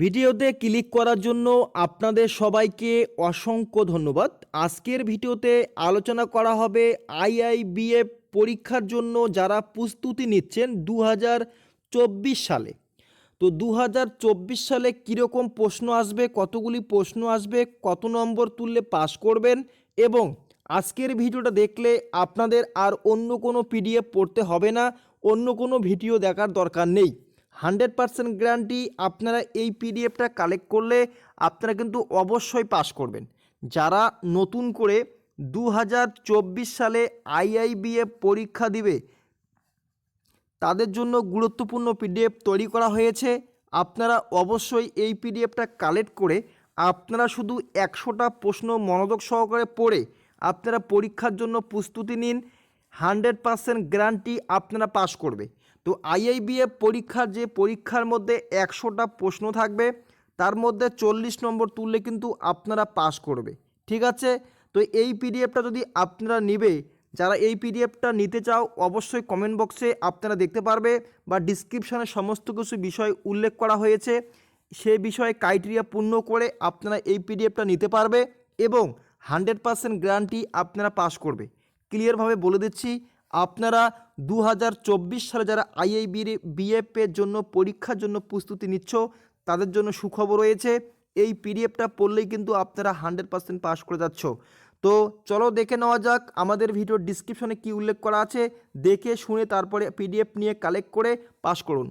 ভিডিওতে ক্লিক করার জন্য আপনাদের সবাইকে অসংখ্য ধন্যবাদ। আজকের ভিডিওতে আলোচনা করা হবে আইআইবিএফ পরীক্ষার জন্য যারা প্রস্তুতি নিচ্ছেন দু হাজার চব্বিশ সালে। তো দু হাজার চব্বিশ সালে কীরকম প্রশ্ন আসবে, কতগুলি প্রশ্ন আসবে, কত নম্বর তুললে পাস করবেন এবং আজকের ভিডিওটা দেখলে আপনাদের আর অন্য কোনো পিডিএফ পড়তে হবে না, অন্য কোনো ভিডিও দেখার দরকার নেই। হান্ড্রেড পারসেন্ট গ্যারান্টি আপনারা এই পিডিএফটা কালেক্ট করলে আপনারা কিন্তু অবশ্যই পাস করবেন। যারা নতুন করে দু হাজার চব্বিশ সালে আইআইবিএফ পরীক্ষা দিবে, তাদের জন্য গুরুত্বপূর্ণ পিডিএফ তৈরি করা হয়েছে। আপনারা অবশ্যই এই পিডিএফটা কালেক্ট করে আপনারা শুধু একশোটা প্রশ্ন মনোযোগ সহকারে পড়ে আপনারা পরীক্ষার জন্য প্রস্তুতি নিন। হান্ড্রেড পারসেন্ট গ্যারান্টি আপনারা পাস করবে। তো আইআইবিএফ পরীক্ষার যে পরীক্ষার মধ্যে একশোটা প্রশ্ন থাকবে, তার মধ্যে চল্লিশ নম্বর তুললে কিন্তু আপনারা পাস করবে। ঠিক আছে? তো এই পিডিএফটা যদি আপনারা নিবে, যারা এই পিডিএফটা নিতে চাও, অবশ্যই কমেন্ট বক্সে আপনারা দেখতে পারবে বা ডিসক্রিপশানে সমস্ত কিছু বিষয় উল্লেখ করা হয়েছে। সে বিষয়ে ক্রাইটেরিয়া পূর্ণ করে আপনারা এই পিডিএফটা নিতে পারবে এবং হান্ড্রেড পারসেন্ট গ্যারান্টি আপনারা পাস করবে। ক্লিয়ারভাবে বলে দিচ্ছি আপনারা দু হাজার চব্বিশ সালে যারা আইআইবি বিএফের জন্য, পরীক্ষার জন্য প্রস্তুতি নিচ্ছ, তাদের জন্য সুখবর রয়েছে। এই পিডিএফটা পড়লেই কিন্তু আপনারা হান্ড্রেড পার্সেন্ট পাস করে যাচ্ছ। তো চলো দেখে নেওয়া যাক, আমাদের ভিডিওর ডিসক্রিপশনে কি উল্লেখ করা আছে। দেখে, শুনে, তারপরে পিডিএফ নিয়ে কালেক্ট করে পাস করুন।